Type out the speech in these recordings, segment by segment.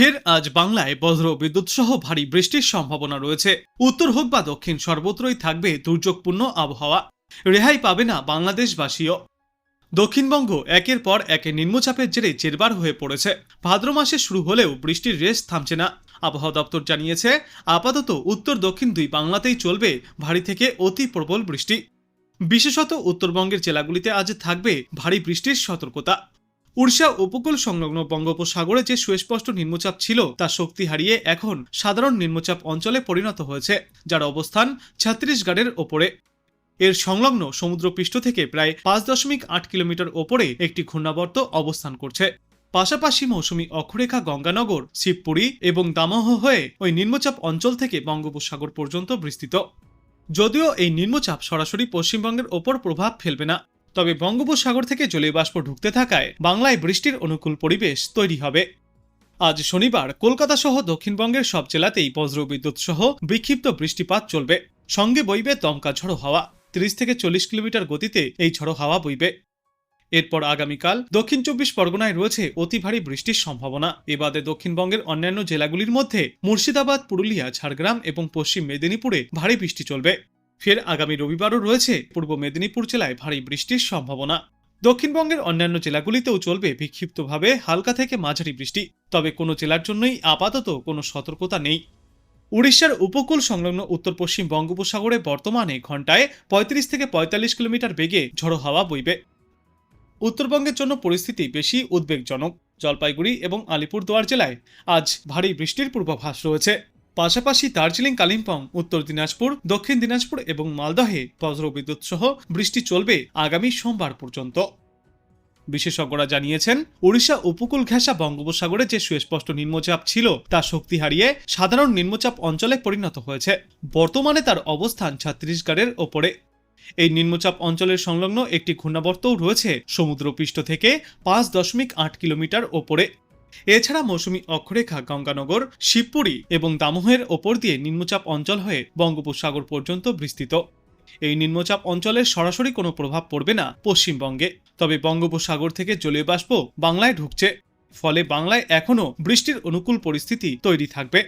ফের আজ বাংলায় বজ্র বিদ্যুৎ সহ ভারী বৃষ্টির সম্ভাবনা রয়েছে। উত্তর হোক বা দক্ষিণ, সর্বত্রই থাকবে দুর্যোগপূর্ণ আবহাওয়া। রেহাই পাবে না বাংলাদেশবাসীও। দক্ষিণবঙ্গ একের পর একে নিম্নচাপের জেরে জেরবার হয়ে পড়েছে। ভাদ্র মাসে শুরু হলেও বৃষ্টির রেস থামছে না। আবহাওয়া দপ্তর জানিয়েছে, আপাতত উত্তর দক্ষিণ দুই বাংলাতেই চলবে ভারী থেকে অতি প্রবল বৃষ্টি। বিশেষত উত্তরবঙ্গের জেলাগুলিতে আজ থাকবে ভারী বৃষ্টির সতর্কতা। উড়িষ্যা উপকূল সংলগ্ন বঙ্গোপসাগরে যে সুস্পষ্ট নিম্নচাপ ছিল তার শক্তি হারিয়ে এখন সাধারণ নিম্নচাপ অঞ্চলে পরিণত হয়েছে, যার অবস্থান ছত্তিশগড়ের ওপরে। এর সংলগ্ন সমুদ্রপৃষ্ঠ থেকে প্রায় পাঁচ দশমিক আট কিলোমিটার ওপরে একটি ঘূর্ণাবর্ত অবস্থান করছে। পাশাপাশি মৌসুমী অক্ষরেখা গঙ্গানগর, শিবপুরী এবং দামহ হয়ে ওই নিম্নচাপ অঞ্চল থেকে বঙ্গোপসাগর পর্যন্ত বিস্তৃত। যদিও এই নিম্নচাপ সরাসরি পশ্চিমবঙ্গের ওপর প্রভাব ফেলবে না তবে বঙ্গোপসাগর থেকে জলীয় বাষ্প ঢুকতে থাকায় বাংলায় বৃষ্টির অনুকূল পরিবেশ তৈরি হবে। আজ শনিবার কলকাতা সহ দক্ষিণবঙ্গের সব জেলাতেই বজ্রবিদ্যুৎ সহ বিক্ষিপ্ত বৃষ্টিপাত চলবে। সঙ্গে বইবে দমকা ঝড়ো হাওয়া। তিরিশ থেকে চল্লিশ কিলোমিটার গতিতে এই ঝড়ো হাওয়া বইবে। এরপর আগামীকাল দক্ষিণ চব্বিশ পরগনায় রয়েছে অতি ভারী বৃষ্টির সম্ভাবনা। এবাদে দক্ষিণবঙ্গের অন্যান্য জেলাগুলির মধ্যে মুর্শিদাবাদ, পুরুলিয়া, ঝাড়গ্রাম এবং পশ্চিম মেদিনীপুরে ভারী বৃষ্টি চলবে। ফের আগামী রবিবারও রয়েছে। পূর্ব মেদিনীপুর জেলায় ভারী বৃষ্টির সম্ভাবনা। দক্ষিণবঙ্গের অন্যান্য জেলাগুলিতেও চলবে বিক্ষিপ্তভাবে হালকা থেকে মাঝারি বৃষ্টি। তবে কোনো জেলার জন্যই আপাতত কোনো সতর্কতা নেই। উড়িষ্যার উপকূল সংলগ্ন উত্তর পশ্চিম বঙ্গোপসাগরে বর্তমানে ঘন্টায় পঁয়ত্রিশ থেকে পঁয়তাল্লিশ কিলোমিটার বেগে ঝড়ো হাওয়া বইবে। উত্তরবঙ্গের জন্য পরিস্থিতি বেশি উদ্বেগজনক। জলপাইগুড়ি এবং আলিপুরদুয়ার জেলায় আজ ভারী বৃষ্টির পূর্বাভাস রয়েছে। পাশাপাশি দার্জিলিং, কালিম্পং, উত্তর দিনাজপুর, দক্ষিণ দিনাজপুর এবং মালদহে বজ্রবিদ্যুৎ সহ বৃষ্টি চলবে আগামী সোমবার পর্যন্ত। বিশেষজ্ঞরা জানিয়েছেন, ওড়িশা উপকূল ঘেঁষা বঙ্গোপসাগরে যে সুস্পষ্ট নিম্নচাপ ছিল, তা শক্তি হারিয়ে সাধারণ নিম্নচাপ অঞ্চলে পরিণত হয়েছে। বর্তমানে তার অবস্থান ছত্তিশগড়ের ওপরে। এই নিম্নচাপ অঞ্চলের সংলগ্ন একটি ঘূর্ণাবর্তও রয়েছে সমুদ্রপৃষ্ঠ থেকে পাঁচ দশমিক আট কিলোমিটার ওপরে। এছাড়া মৌসুমী অক্ষরেখা, গঙ্গানগর, শিবপুরী এবং দামোহের ওপর দিয়ে নিম্নচাপ অঞ্চল হয়ে বঙ্গোপসাগর পর্যন্ত বিস্তৃত। এই নিম্নচাপ অঞ্চলের সরাসরি কোনো প্রভাব পড়বে না পশ্চিমবঙ্গে, তবে বঙ্গোপসাগর থেকে জলীয় বাষ্প বাংলায় ঢুকছে, ফলে বাংলায় এখনও বৃষ্টির অনুকূল পরিস্থিতি তৈরি থাকবে।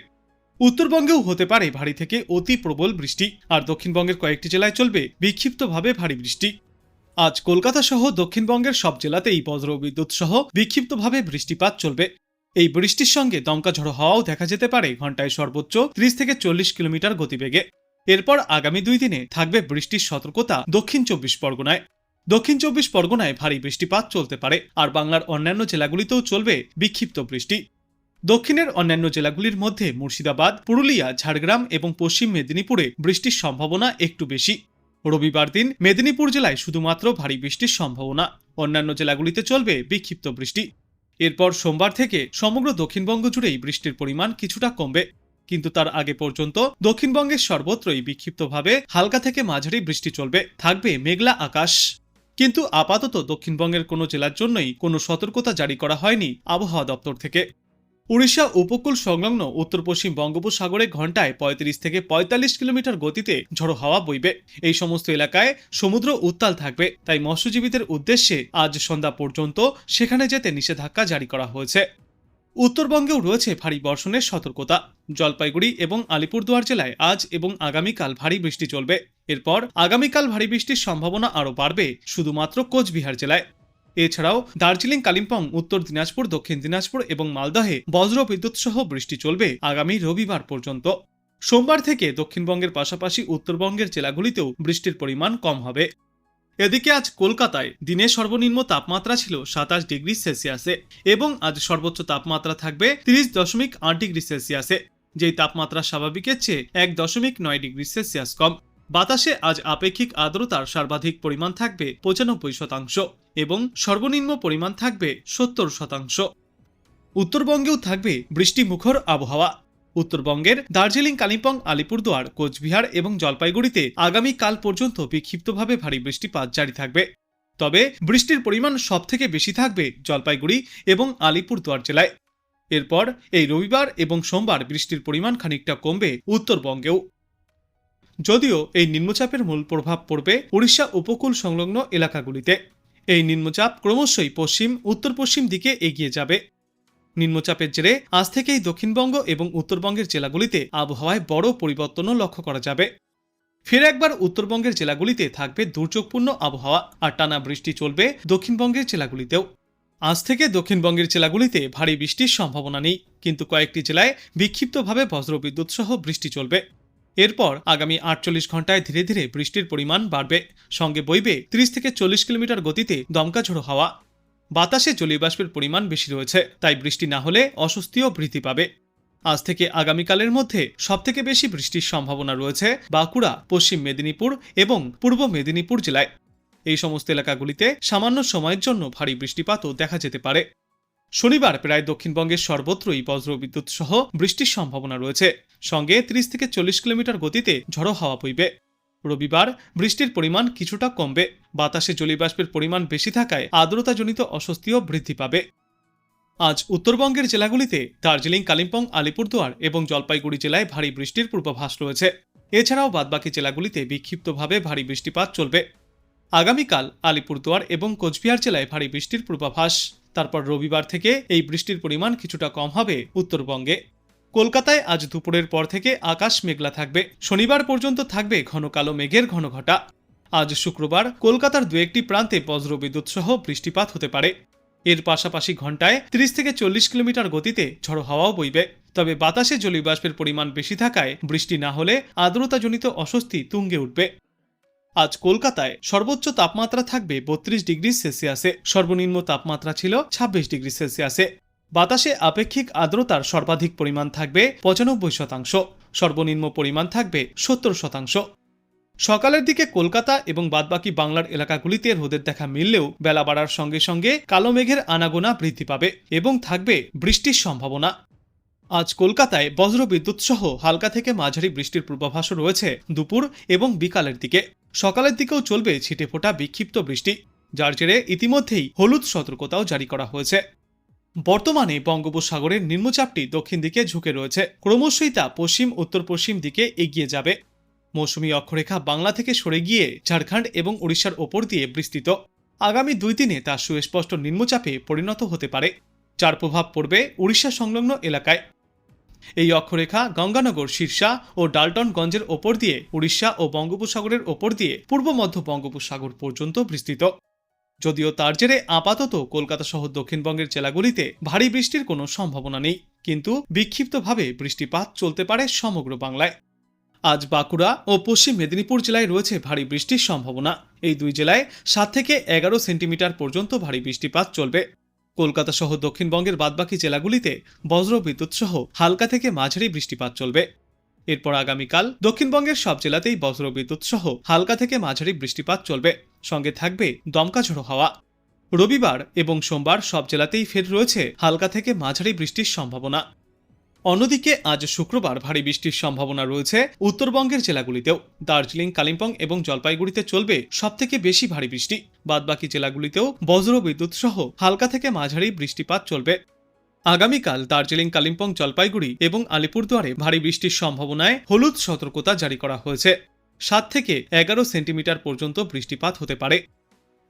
উত্তরবঙ্গেও হতে পারে ভারী থেকে অতি প্রবল বৃষ্টি, আর দক্ষিণবঙ্গের কয়েকটি জেলায় চলবে বিক্ষিপ্তভাবে ভারী বৃষ্টি। আজ কলকাতা সহ দক্ষিণবঙ্গের সব জেলাতেই বজ্র বিদ্যুৎ সহ বিক্ষিপ্তভাবে বৃষ্টিপাত চলবে। এই বৃষ্টির সঙ্গে দমকা ঝড়ো হওয়াও দেখা যেতে পারে ঘন্টায় সর্বোচ্চ ত্রিশ থেকে চল্লিশ কিলোমিটার গতিবেগে। এরপর আগামী দুই দিনে থাকবে বৃষ্টির সতর্কতা দক্ষিণ চব্বিশ পরগনায়। দক্ষিণ চব্বিশ পরগনায় ভারী বৃষ্টিপাত চলতে পারে, আর বাংলার অন্যান্য জেলাগুলিতেও চলবে বিক্ষিপ্ত বৃষ্টি। দক্ষিণের অন্যান্য জেলাগুলির মধ্যে মুর্শিদাবাদ, পুরুলিয়া, ঝাড়গ্রাম এবং পশ্চিম মেদিনীপুরে বৃষ্টির সম্ভাবনা একটু বেশি। রবিবার দিন মেদিনীপুর জেলায় শুধুমাত্র ভারী বৃষ্টির সম্ভাবনা। অন্যান্য জেলাগুলিতে চলবে বিক্ষিপ্ত বৃষ্টি। এরপর সোমবার থেকে সমগ্র দক্ষিণবঙ্গ জুড়েই বৃষ্টির পরিমাণ কিছুটা কমবে। কিন্তু তার আগে পর্যন্ত দক্ষিণবঙ্গের সর্বত্রই বিক্ষিপ্তভাবে হালকা থেকে মাঝারি বৃষ্টি চলবে। থাকবে মেঘলা আকাশ। কিন্তু আপাতত দক্ষিণবঙ্গের কোনো জেলার জন্যই কোনো সতর্কতা জারি করা হয়নি আবহাওয়া দপ্তর থেকে। উড়িষ্যা উপকূল সংলগ্ন উত্তর পশ্চিম বঙ্গোপসাগরে ঘন্টায় পঁয়ত্রিশ থেকে পঁয়তাল্লিশ কিলোমিটার গতিতে ঝড়ো হাওয়া বইবে। এই সমস্ত এলাকায় সমুদ্র উত্তাল থাকবে। তাই মৎস্যজীবীদের উদ্দেশ্যে আজ সন্ধ্যা পর্যন্ত সেখানে যেতে নিষেধাজ্ঞা জারি করা হয়েছে। উত্তরবঙ্গেও রয়েছে ভারী বর্ষণের সতর্কতা। জলপাইগুড়ি এবং আলিপুরদুয়ার জেলায় আজ এবং আগামীকাল ভারী বৃষ্টি চলবে। এরপর আগামীকাল ভারী বৃষ্টির সম্ভাবনা আরও বাড়বে শুধুমাত্র কোচবিহার জেলায়। এছাড়াও দার্জিলিং, কালিম্পং, উত্তর দিনাজপুর, দক্ষিণ দিনাজপুর এবং মালদহে বজ্র বিদ্যুৎ সহ বৃষ্টি চলবে আগামী রবিবার পর্যন্ত। সোমবার থেকে দক্ষিণবঙ্গের পাশাপাশি উত্তরবঙ্গের জেলাগুলিতেও বৃষ্টির পরিমাণ কম হবে। এদিকে আজ কলকাতায় দিনের সর্বনিম্ন তাপমাত্রা ছিল সাতাশ ডিগ্রি সেলসিয়াসে এবং আজ সর্বোচ্চ তাপমাত্রা থাকবে তিরিশ দশমিক আট ডিগ্রি সেলসিয়াসে, যেই তাপমাত্রা স্বাভাবিকের চেয়ে এক দশমিক নয় ডিগ্রি সেলসিয়াস কম। বাতাসে আজ আপেক্ষিক আর্দ্রতার সর্বাধিক পরিমাণ থাকবে পঁচানব্বই শতাংশ। এবং সর্বনিম্ন পরিমাণ থাকবে সত্তর শতাংশ। উত্তরবঙ্গেও থাকবে বৃষ্টিমুখর আবহাওয়া। উত্তরবঙ্গের দার্জিলিং, কালিম্পং, আলিপুরদুয়ার, কোচবিহার এবং জলপাইগুড়িতে আগামী কাল পর্যন্ত বিক্ষিপ্তভাবে ভারী বৃষ্টিপাত জারি থাকবে। তবে বৃষ্টির পরিমাণ সবথেকে বেশি থাকবে জলপাইগুড়ি এবং আলিপুরদুয়ার জেলায়। এরপর এই রবিবার এবং সোমবার বৃষ্টির পরিমাণ খানিকটা কমবে উত্তরবঙ্গেও। যদিও এই নিম্নচাপের মূল প্রভাব পড়বে উড়িষ্যা উপকূল সংলগ্ন এলাকাগুলিতে। এই নিম্নচাপ ক্রমশই পশ্চিম উত্তর পশ্চিম দিকে এগিয়ে যাবে। নিম্নচাপের জেরে আজ থেকেই দক্ষিণবঙ্গ এবং উত্তরবঙ্গের জেলাগুলিতে আবহাওয়ায় বড় পরিবর্তনও লক্ষ্য করা যাবে। ফের একবার উত্তরবঙ্গের জেলাগুলিতে থাকবে দুর্যোগপূর্ণ আবহাওয়া আর টানা বৃষ্টি চলবে দক্ষিণবঙ্গের জেলাগুলিতেও। আজ থেকে দক্ষিণবঙ্গের জেলাগুলিতে ভারী বৃষ্টির সম্ভাবনা নেই, কিন্তু কয়েকটি জেলায় বিক্ষিপ্তভাবে বজ্রবিদ্যুৎ সহ বৃষ্টি চলবে। এরপর আগামী আটচল্লিশ ঘন্টায় ধীরে ধীরে বৃষ্টির পরিমাণ বাড়বে। সঙ্গে বইবে তিরিশ থেকে চল্লিশ কিলোমিটার গতিতে দমকা ঝোড়ো হাওয়া। বাতাসে জলীয়বাষ্পের পরিমাণ বেশি রয়েছে, তাই বৃষ্টি না হলে অস্বস্তিও বৃদ্ধি পাবে। আজ থেকে আগামীকালের মধ্যে সবথেকে বেশি বৃষ্টির সম্ভাবনা রয়েছে বাঁকুড়া, পশ্চিম মেদিনীপুর এবং পূর্ব মেদিনীপুর জেলায়। এই সমস্ত এলাকাগুলিতে সামান্য সময়ের জন্য ভারী বৃষ্টিপাতও দেখা যেতে পারে। শনিবার প্রায় দক্ষিণবঙ্গের সর্বত্রই বজ্রবিদ্যুৎ সহ বৃষ্টির সম্ভাবনা রয়েছে। সঙ্গে ত্রিশ থেকে চল্লিশ কিলোমিটার গতিতে ঝড়ো হাওয়া বইবে। রবিবার বৃষ্টির পরিমাণ কিছুটা কমবে। বাতাসে জলীয়বাষ্পের পরিমাণ বেশি থাকায় আর্দ্রতাজনিত অস্বস্তিও বৃদ্ধি পাবে। আজ উত্তরবঙ্গের জেলাগুলিতে দার্জিলিং, কালিম্পং, আলিপুরদুয়ার এবং জলপাইগুড়ি জেলায় ভারী বৃষ্টির পূর্বাভাস রয়েছে। এছাড়াও বাদবাকি জেলাগুলিতে বিক্ষিপ্তভাবে ভারী বৃষ্টিপাত চলবে। আগামীকাল আলিপুরদুয়ার এবং কোচবিহার জেলায় ভারী বৃষ্টির পূর্বাভাস। তারপর রবিবার থেকে এই বৃষ্টির পরিমাণ কিছুটা কম হবে উত্তরবঙ্গে। কলকাতায় আজ দুপুরের পর থেকে আকাশ মেঘলা থাকবে। শনিবার পর্যন্ত থাকবে ঘন কালো মেঘের ঘন ঘটা। আজ শুক্রবার কলকাতার দু একটি প্রান্তে বজ্রবিদ্যুৎ সহ বৃষ্টিপাত হতে পারে। এর পাশাপাশি ঘন্টায় 30 থেকে চল্লিশ কিলোমিটার গতিতে ঝড়ো হাওয়াও বইবে। তবে বাতাসে জলীয়বাষ্পের পরিমাণ বেশি থাকায় বৃষ্টি না হলে আর্দ্রতাজনিত অস্বস্তি তুঙ্গে উঠবে। আজ কলকাতায় সর্বোচ্চ তাপমাত্রা থাকবে বত্রিশ ডিগ্রি সেলসিয়াসে। সর্বনিম্ন তাপমাত্রা ছিল ছাব্বিশ ডিগ্রি সেলসিয়াসে। বাতাসে আপেক্ষিক আর্দ্রতার সর্বাধিক পরিমাণ থাকবে পঁচানব্বই শতাংশ। সর্বনিম্ন পরিমাণ থাকবে সত্তর শতাংশ। সকালের দিকে কলকাতা এবং বাদবাকি বাংলার এলাকাগুলিতে রোদের দেখা মিললেও বেলা বাড়ার সঙ্গে সঙ্গে কালো মেঘের আনাগোনা বৃদ্ধি পাবে এবং থাকবে বৃষ্টির সম্ভাবনা। আজ কলকাতায় বজ্রবিদ্যুৎ সহ হালকা থেকে মাঝারি বৃষ্টির পূর্বাভাসও রয়েছে দুপুর এবং বিকালের দিকে। সকালের দিকেও চলবে ছিটে ফোটা বিক্ষিপ্ত বৃষ্টি, যার জেরে ইতিমধ্যেই হলুদ সতর্কতাও জারি করা হয়েছে। বর্তমানে বঙ্গোপসাগরের নিম্নচাপটি দক্ষিণ দিকে ঝুঁকে রয়েছে। ক্রমশই তা পশ্চিম উত্তর পশ্চিম দিকে এগিয়ে যাবে। মৌসুমী অক্ষরেখা বাংলা থেকে সরে গিয়ে ঝাড়খণ্ড এবং ওড়িশার ওপর দিয়ে বিস্তৃত। আগামী দুই দিনে তা সুস্পষ্ট নিম্নচাপে পরিণত হতে পারে। যার প্রভাব পড়বে উড়িষ্যা সংলগ্ন এলাকায়। এই অক্ষরেখা গঙ্গানগর শীর্ষা ও ডালটনগঞ্জের ওপর দিয়ে উড়িষ্যা ও বঙ্গোপসাগরের ওপর দিয়ে পূর্ব মধ্য বঙ্গোপসাগর পর্যন্ত বিস্তৃত। যদিও তার জেরে আপাতত কলকাতা সহ দক্ষিণবঙ্গের জেলাগুলিতে ভারী বৃষ্টির কোনো সম্ভাবনা নেই, কিন্তু বিক্ষিপ্তভাবে বৃষ্টিপাত চলতে পারে সমগ্র বাংলায়। আজ বাঁকুড়া ও পশ্চিম মেদিনীপুর জেলায় রয়েছে ভারী বৃষ্টির সম্ভাবনা। এই দুই জেলায় সাত থেকে এগারো সেন্টিমিটার পর্যন্ত ভারী বৃষ্টিপাত চলবে। কলকাতা সহ দক্ষিণবঙ্গের বাদবাকি জেলাগুলিতে বজ্রবিদ্যুৎ সহ হালকা থেকে মাঝারি বৃষ্টিপাত চলবে। এরপর আগামীকাল দক্ষিণবঙ্গের সব জেলাতেই বজ্রবিদ্যুৎ সহ হালকা থেকে মাঝারি বৃষ্টিপাত চলবে। সঙ্গে থাকবে দমকা ঝোড়ো হাওয়া। রবিবার এবং সোমবার সব জেলাতেই ফের রয়েছে হালকা থেকে মাঝারি বৃষ্টির সম্ভাবনা। অন্যদিকে আজ শুক্রবার ভারী বৃষ্টির সম্ভাবনা রয়েছে। উত্তরবঙ্গের জেলাগুলিতেও দার্জিলিং, কালিম্পং এবং জলপাইগুড়িতে চলবে সবথেকে বেশি ভারী বৃষ্টি। বাদবাকি জেলাগুলিতেও বজ্র বিদ্যুৎ সহ হালকা থেকে মাঝারি বৃষ্টিপাত চলবে। আগামীকাল দার্জিলিং, কালিম্পং, জলপাইগুড়ি এবং আলিপুরদুয়ারে ভারী বৃষ্টির সম্ভাবনায় হলুদ সতর্কতা জারি করা হয়েছে। সাত থেকে এগারো সেন্টিমিটার পর্যন্ত বৃষ্টিপাত হতে পারে।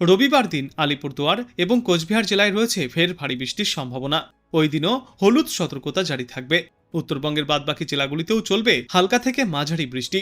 রবিবার দিন আলিপুরদুয়ার এবং কোচবিহার জেলায় রয়েছে ফের ভারী বৃষ্টির সম্ভাবনা। ওই দিনও হলুদ সতর্কতা জারি থাকবে। উত্তরবঙ্গের বাদবাকি জেলাগুলিতেও চলবে হালকা থেকে মাঝারি বৃষ্টি।